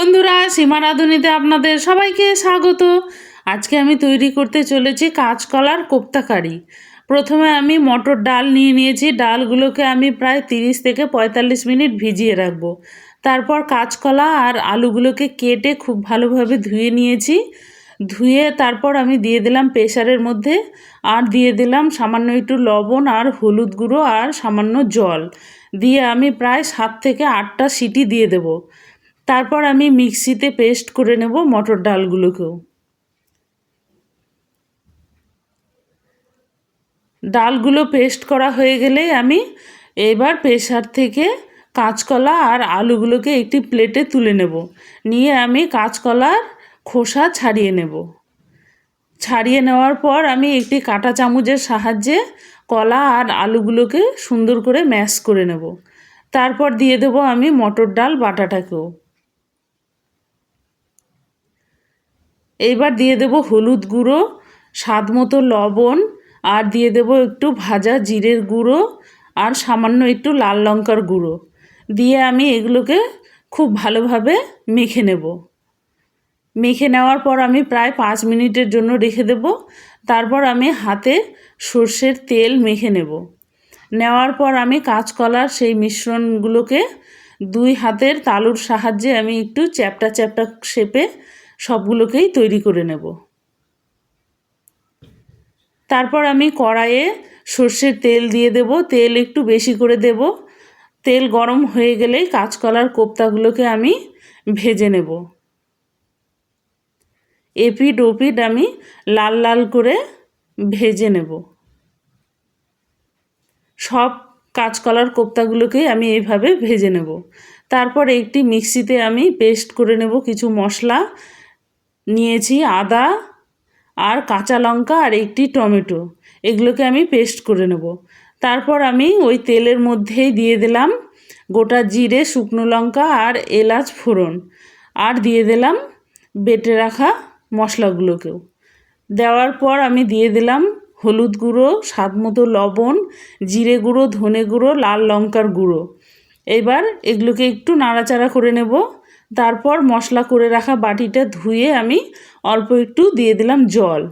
বন্ধুরা সীমা রাঁধুনিতে আপনাদের সবাইকে স্বাগত। আজকে আমি তৈরি করতে চলেছি কাঁচকলার কোপ্তা কারি প্রথমে আমি মটর ডাল নিয়ে নিয়েছি। ডালগুলোকে আমি প্রায় তিরিশ থেকে পঁয়তাল্লিশ মিনিট ভিজিয়ে রাখব। তারপর কাঁচকলা আর আলুগুলোকে কেটে খুব ভালোভাবে ধুয়ে নিয়েছি। ধুয়ে তারপর আমি দিয়ে দিলাম প্রেশারের মধ্যে আর দিয়ে দিলাম সামান্য একটু লবণ আর হলুদ গুঁড়ো আর সামান্য জল। দিয়ে আমি প্রায় সাত থেকে আটটা সিটি দিয়ে দেবো। তারপর আমি মিক্সিতে পেস্ট করে নেব মটর ডালগুলোকেও। ডালগুলো পেস্ট করা হয়ে গেলে আমি এবার প্রেশার থেকে কাঁচকলা আর আলুগুলোকে একটি প্লেটে তুলে নেব। নিয়ে আমি কাঁচকলার খোসা ছাড়িয়ে নেব। ছাড়িয়ে নেওয়ার পর আমি একটি কাঁটা চামচের সাহায্যে কলা আর আলুগুলোকে সুন্দর করে ম্যাশ করে নেব। তারপর দিয়ে দেব আমি মটর ডাল বাটাটাকেও। এইবার দিয়ে দেব হলুদ গুঁড়ো, স্বাদ মতো লবণ, আর দিয়ে দেব একটু ভাজা জিরের গুঁড়ো, আর সামান্য একটু লাল লঙ্কার গুঁড়ো। দিয়ে আমি এগুলোকে খুব ভালোভাবে মেখে নেব। মেখে নেওয়ার পর আমি প্রায় পাঁচ মিনিটের জন্য রেখে দেব। তারপর আমি হাতে সর্ষের তেল মেখে নেব। নেওয়ার পর আমি কাঁচকলার সেই মিশ্রণগুলোকে দুই হাতের তালুর সাহায্যে আমি একটু চ্যাপটা চ্যাপটা শেপে সবগুলোকেই তৈরি করে নেব। তারপর আমি কড়াইয়ে সর্ষের তেল দিয়ে দেব। তেল একটু বেশি করে দেব। তেল গরম হয়ে গেলেই কাঁচকলার কোপ্তাগুলোকে আমি ভেজে নেব। এপিড ওপিড আমি লাল লাল করে ভেজে নেব। সব কাঁচকলার কোপ্তাগুলোকেই আমি এইভাবে ভেজে নেব। তারপর একটি মিক্সিতে আমি পেস্ট করে নেব কিছু মশলা। নিয়েছি আদা আর কাঁচা লঙ্কা আর একটি টমেটো। এগুলোকে আমি পেস্ট করে নেব। তারপর আমি ওই তেলের মধ্যেই দিয়ে দিলাম গোটা জিরে, শুকনো লঙ্কা আর এলাচ ফোড়ন। আর দিয়ে দিলাম বেটে রাখা মশলাগুলোকেও। দেওয়ার পর আমি দিয়ে দিলাম হলুদ গুঁড়ো, স্বাদ মতো লবণ, জিরে গুঁড়ো, ধনে গুঁড়ো, লাল লঙ্কার গুঁড়ো। এবার এগুলোকে একটু নাড়াচাড়া করে নেব। তারপর মশলা করে রাখা বাটিটা ধুয়ে আমি অল্প একটু দিয়ে দিলাম জল।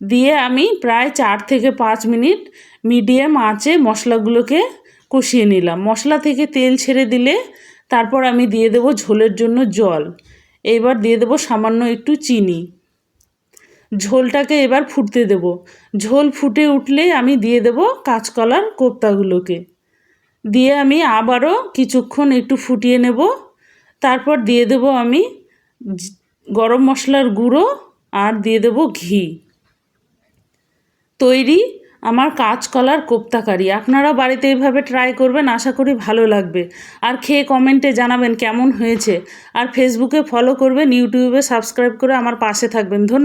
দিয়ে আমি প্রায় চার থেকে পাঁচ মিনিট মিডিয়াম আঁচে মশলাগুলোকে কষিয়ে নিলাম। মশলা থেকে তেল ছেড়ে দিলে তারপর আমি দিয়ে দেবো ঝোলের জন্য জল। এবার দিয়ে দেবো সামান্য একটু চিনি। ঝোলটাকে এবার ফুটতে দেব। ঝোল ফুটে উঠলে আমি দিয়ে দেব কাঁচকলার কোপ্তাগুলোকে। দিয়ে আমি আবারও কিছুক্ষণ একটু ফুটিয়ে নেব। তারপর দিয়ে দেব আমি গরম মশলার গুঁড়ো আর দিয়ে দেব ঘি। তৈরি আমার কাঁচকলার কোপ্তাকারি। আপনারাও বাড়িতে এইভাবে ট্রাই করবেন, আশা করি ভালো লাগবে। আর খেয়ে কমেন্টে জানাবেন কেমন হয়েছে। আর ফেসবুকে ফলো করবেন ইউটিউবে সাবস্ক্রাইব করে আমার পাশে থাকবেন। ধন্যবাদ